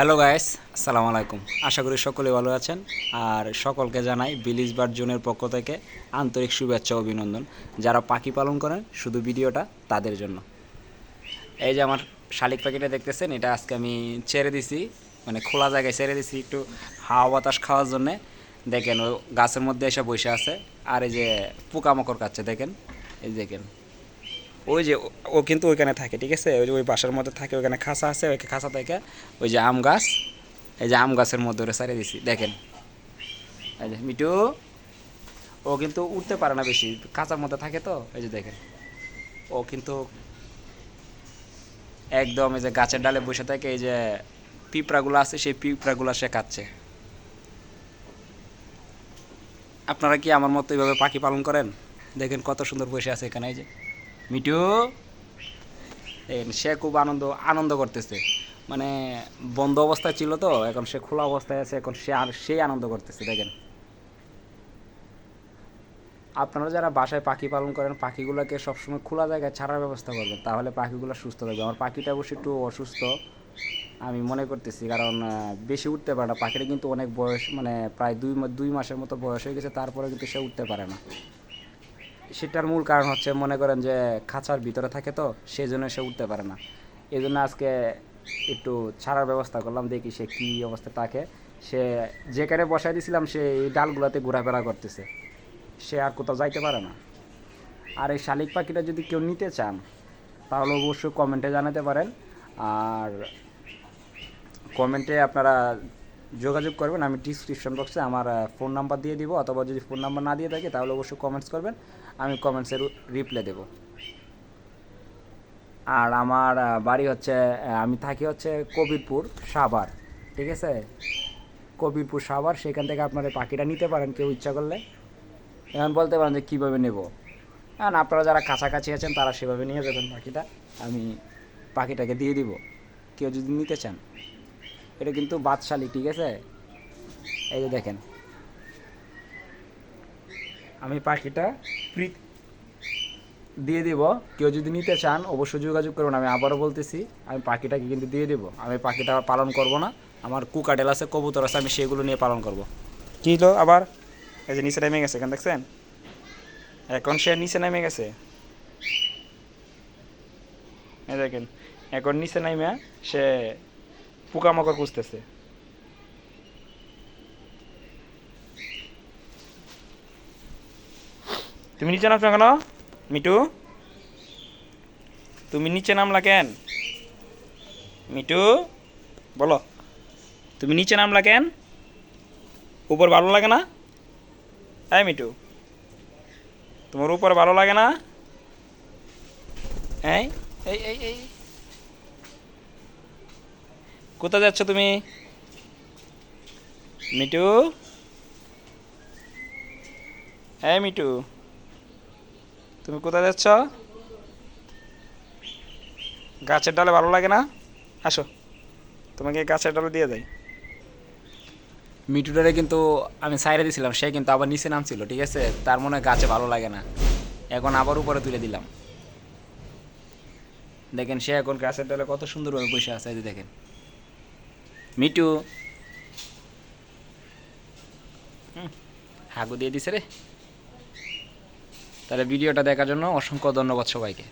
Hello guys আসসালামু আলাইকুম আশা করি সকলে ভালো আছেন। আর সকলকে জানাই বিলিজ জোনের পক্ষ থেকে আন্তরিক শুভেচ্ছা অভিনন্দন। যারা পাখি পালন করেন, শুধু ভিডিওটা তাদের জন্য। এই যে আমার শালিক পাখিটা দেখতেছেন, এটা আজকে আমি ছেড়ে দিছি। মানে খোলা জায়গায় ছেড়ে দিছি একটু হাওয়া বাতাস খাওয়ার জন্যে। দেখেন ও গাছের মধ্যে এসে বসে আছে। আর এই যে পোকামাকড় কাচ্ছে দেখেন? এই দেখেন। ওই যে ও- কিন্তু ওইখানে থাকে, ঠিক আছে? ওই যে ওই বাসার মধ্যে থাকে, ওইখানে খাঁচা আছে ওই খাঁচা থেকে ওই যে আম গাছ, এই যে আম গাছের মধ্যে ওরা সারিয়ে দিছি, দেখেন। এই যে মিটু ও কিন্তু উঠতে পারে না বেশি কাঁচার মধ্যে থাকে তো, এই যে দেখেন। ও কিন্তু একদম এই যে গাছের ডালে বসে থাকে এই যে পিঁপড়াগুলো আছে, সেই পিঁপড়াগুলো সে কাচ্ছে আপনারা কি আমার মতো এইভাবে পাখি পালন করেন? দেখেন কত সুন্দর বসে আছে এখানে, এই যে। মিটু সে খুব আনন্দ আনন্দ করতেছে। মানে বন্ধ অবস্থায় ছিল তো, এখন সে খোলা অবস্থায় আছে, এখন সে আর সেই আনন্দ করতেছে, দেখেন। আপনারা যারা বাসায় পাখি পালন করেন, পাখিগুলোকে সবসময় খোলা জায়গায় ছাড়ার ব্যবস্থা করবেন, তাহলে পাখিগুলো সুস্থ থাকবে। আমার পাখিটা অবশ্যই একটু অসুস্থ, আমি মনে করতেছি, কারণ বেশি উঠতে পারে না। পাখিটা কিন্তু অনেক বয়স মানে প্রায় দুই দুই মাসের মতো বয়স হয়ে গেছে তারপরে কিন্তু সে উঠতে পারে না। সেটার মূল কারণ হচ্ছে মনে করেন যে খাঁচার ভিতরে থাকে তো সেই জন্য সে উঠতে পারে না। এই জন্য আজকে একটু ছাড়ার ব্যবস্থা করলাম, দেখি সে কী অবস্থা থাকে। সে যেখানে বসাই দিয়েছিলাম সে এই ডালগুলোতে ঘোরাফেরা করতেছে। সে আর কোথাও যাইতে পারে না। আর এই শালিক পাখিটা যদি কেউ নিতে চান, তাহলে অবশ্যই কমেন্টে জানাতে পারেন। আর কমেন্টে আপনারা যোগাযোগ করবেন, আমি ডিসক্রিপশন বক্সে আমার ফোন নাম্বার দিয়ে দিব, অথবা যদি ফোন নাম্বার না দিয়ে থাকে, তাহলে অবশ্যই কমেন্টস করবেন, আমি কমেন্টসের রিপ্লাই দেব। আর আমার বাড়ি হচ্ছে আমি থাকি হচ্ছে কবিরপুর সাভার, ঠিক আছে? কবিরপুর সাভার, সেখান থেকে আপনারা পাখিটা নিতে পারেন, কেউ ইচ্ছা করলে। এখন বলতে পারেন যে কীভাবে নেব? হ্যাঁ আপনারা যারা কাছাকাছি আছেন, তারা সেভাবে নিয়ে যাবেন পাখিটা, আমি পাখিটাকে দিয়ে দিব। কেউ যদি নিতে চান। এটা কিন্তু বাদশালি, ঠিক আছে? এই যে দেখেন। আমি পাখিটা প্রি দিয়ে দিব। কেউ যদি নিতে চান, অবশ্যই যোগাযোগ করুন। আমি আবারও বলতেছি, আমি পাখিটাকে কিন্তু দিয়ে দিব। আমি পাখিটা পালন করব না। আমার কুকাটেল আছে, কবুতর আছে, আমি সেগুলো নিয়ে পালন করব। কী হলো আবার? এই যে নিচে নেমে গেছে, এখান দেখছেন? এখন সে নিচে নেমে গেছে। দেখেন, এখন নিচে নেমে সে পোকামাকড় খুঁজতেছে। তুমি নিচে নামছো কেন? মিটু তুমি নিচে নামলা কেন? মিটু বলো। তুমি নিচে নামলা কেন? উপর ভালো লাগে না? হ্যাঁ মিটু তোমার উপর ভালো লাগে না? হ্যাঁ এই এই এই। কোথায় যাচ্ছ তুমি? মিটু হ্যাঁ মিটু তুমি কোথায় যাচ্ছ? গাছের ডালে ভালো লাগে না? আসো, তোমাকে গাছের ডালে দিয়ে যাই। মিটুটারে কিন্তু আমি সাইডে দিছিলাম, সে কিন্তু আবার নিচে নামছিল, ঠিক আছে? তার মনে গাছে ভালো লাগে না। এখন আবার উপরে তুলে দিলাম। দেখেন, সে এখন গাছের ডালে কত সুন্দরভাবে বসে আছে দেখেন। মিটু হাগু দিয়ে দিছে রে। তাহলে ভিডিওটা দেখার জন্য অসংখ্য ধন্যবাদ সবাইকে।